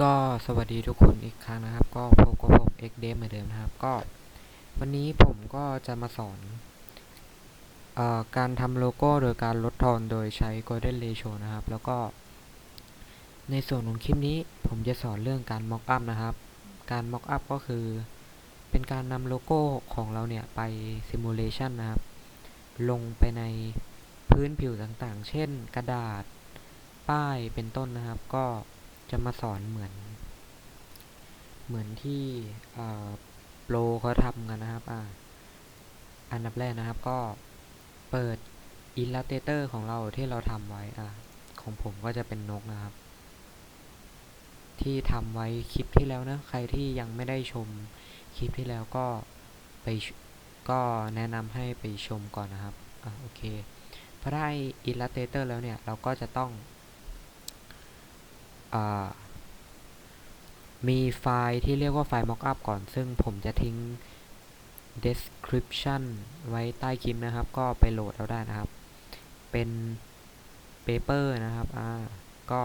ก็สวัสดีทุกคนอีกครั้งนะครับ ก็พบกับผม x d เหมือนเดิมนะครับ ก็วันนี้ผมก็จะมาสอนออการทำโลโก้โดยการลดทอนโดยใช้ Golden Ratio นะครับ แล้วก็ ในส่วนของคลิปนี้ผมจะสอนเรื่องการ Mock up นะครับ การ Mock up ก็คือ เป็นการนำโลโก้ของเราเนี่ย ไป Simulation นะครับ ลงไปในพื้นผิวต่างๆ เช่น กระดาษ ป้ายเป็นต้นนะครับ ก็ จะมาสอนเหมือน เหมือนที่โปรเขาทำกันนะครับอ่าอันดับแรกนะครับก็เปิด Illustrator ของเราที่เราทำไว้อ่าของผมก็จะเป็นนกนะครับ ที่ทำไว้คลิปที่แล้วนะใครที่ยังไม่ได้ชมคลิปที่แล้วก็ไปก็แนะนำให้ไปชมก่อนนะครับอ่าโอเคพอได้ Illustrator แล้วเนี่ยเราก็จะต้อง มีไฟล์ที่เรียกว่าไฟล์ mockup ก่อน ซึ่งผมจะทิ้ง description ไว้ใต้คลิปนะครับ ก็ไปโหลดเอาได้นะครับ เป็น paper นะครับอ่าก็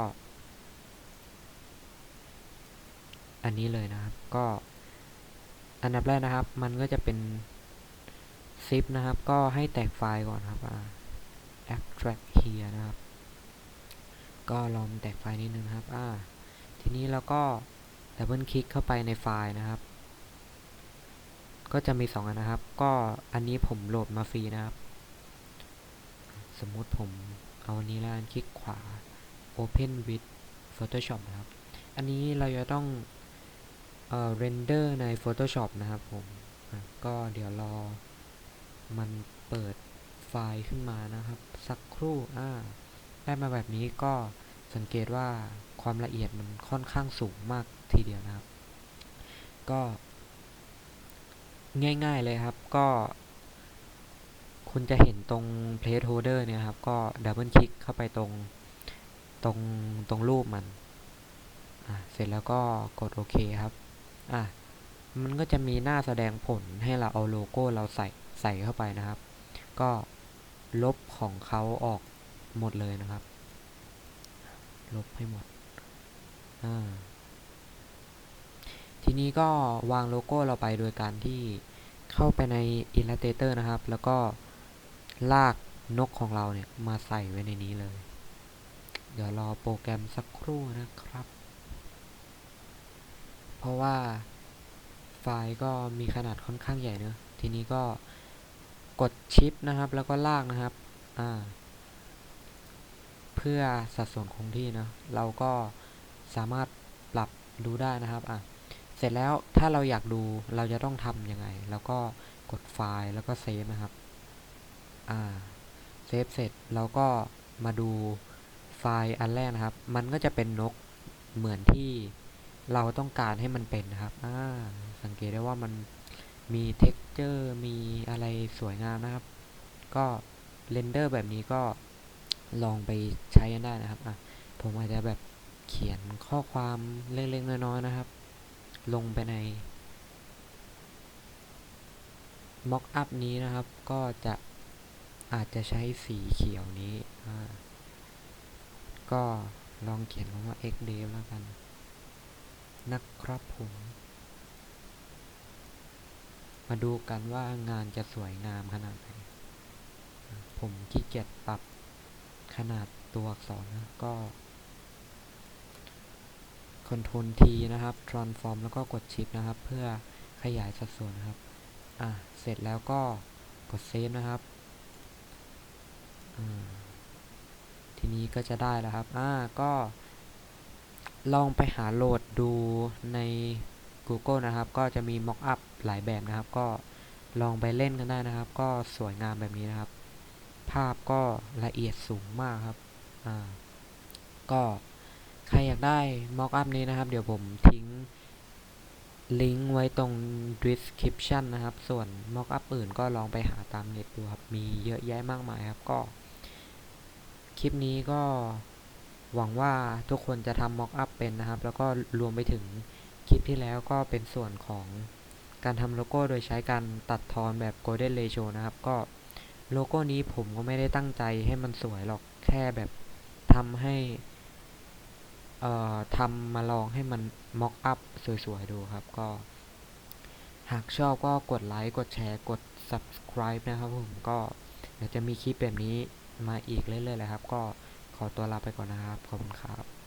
อันนี้เลยนะครับ ก็อันดับแรกนะครับ มันก็จะเป็น zip นะครับ ก็ให้แตกไฟล์ก่อนครับอ่า extract here นะครับ ก็ลองแตกไฟล์นิดนึงครับอ่าทีนี้เราก็ดับเบิลคลิกเข้าไปในไฟล์นะครับ ก็จะมี 2 อันนะครับ ก็อันนี้ผมโหลดมาฟรีนะครับ สมมุติผมเอาอันนี้แล้วคลิกขวา Open with Photoshop นะครับ อันนี้เราจะต้องเอ่อ render ใน Photoshop นะครับผม ก็เดี๋ยวรอมันเปิดไฟล์ขึ้นมานะครับ สักครู่ อ่า ได้มาแบบนี้ก็สังเกตว่าความละเอียดมันค่อนข้างสูงมากทีเดียวนะครับ ก็ ง่ายๆเลยครับก็ คุณจะเห็นตรง placeholder เนี่ยครับ ก็ดับเบิลคลิกเข้าไปตรงตรงตรงรูปมันเสร็จแล้วก็กดโอเคครับ อะ มันก็จะมีหน้าแสดงผลให้เราเอาโลโก้เราใส่ใส่เข้าไปนะครับ ก็ลบของเขาออกหมดเลยนะครับ ลบให้หมดอ่าทีนี้ก็วางโลโก้เราไปโดยการที่เข้าไปใน Illustrator นะครับ แล้วก็ลากนกของเราเนี่ย มาใส่ไว้ในนี้เลย เดี๋ยวรอโปรแกรมสักครู่นะครับ เพราะว่าไฟล์ก็มีขนาดค่อนข้างใหญ่เนอะทีนี้ก็กดชิปนะครับ แล้วก็ลากนะครับ อ่า เพื่อสัดส่วนคงที่นะเราก็สามารถปรับดูได้นะครับอะเสร็จแล้วถ้าเราอยากดูเราจะต้องทำยังไง แล้วก็กดไฟล์แล้วก็เซฟนะครับอ่าเซฟเสร็จเราก็มาดูไฟล์อันแรกนะครับ มันก็จะเป็นนกเหมือนที่เราต้องการให้มันเป็นนะครับอ่าสังเกตได้ว่ามันมี texture มีอะไรสวยงามนะครับ ก็เรนเดอร์แบบนี้ก็ ลองไปใช้กันได้นะครับอะผมอาจจะแบบเขียนข้อความเล็กๆน้อยๆนะครับ ลงไปใน mock up นี้นะครับ ก็จะอาจจะใช้สีเขียวนี้ ก็ลองเขียนคำว่า x d แล้วกัน นะครับผม มาดูกันว่างานจะสวยงามขนาดไหน ผมขี้เกียจปรับ ขนาดตัวอักษรนะก็ Ctrl T นะครับ Transform แล้วก็กด Shift นะครับ เพื่อขยายสัดส่วนนะครับ อะ เสร็จแล้วก็กด Save นะครับ ทีนี้ก็จะได้แล้วครับ อ่า ก็ลองไปหาโหลดดูใน Google นะครับ ก็จะมี Mockup หลายแบบนะครับ ก็ลองไปเล่นกันได้นะครับ ก็สวยงามแบบนี้นะครับ ภาพก็ละเอียดสูงมากครับ อ่า ก็ใครอยากได้ Mockup นี้นะครับ เดี๋ยวผมทิ้งลิงก์ไว้ตรง description นะครับ ส่วน Mockup อื่นก็ลองไปหาตามเน็ตดูครับ มีเยอะแยะมากมายครับ ก็ คลิปนี้ก็หวังว่าทุกคนจะทำ Mockup เป็นนะครับ แล้วก็รวมไปถึงคลิปที่แล้วก็เป็นส่วนของการทำโลโก้โดยใช้การตัดทอนแบบ Golden Ratio นะครับ ก็ โลโก้นี้ผมก็ไม่ได้ตั้งใจให้มันสวยหรอกแค่แบบทำให้ เอ่อทำมาลองให้มัน mock up สวยๆดูครับก็ หากชอบก็กดไลค์กดแชร์กด subscribe นะครับผมก็เดี๋ยวจะมีคลิปแบบนี้มาอีกเรื่อยๆเลยครับ ก็ขอตัวลาไปก่อนนะครับ ขอบคุณครับ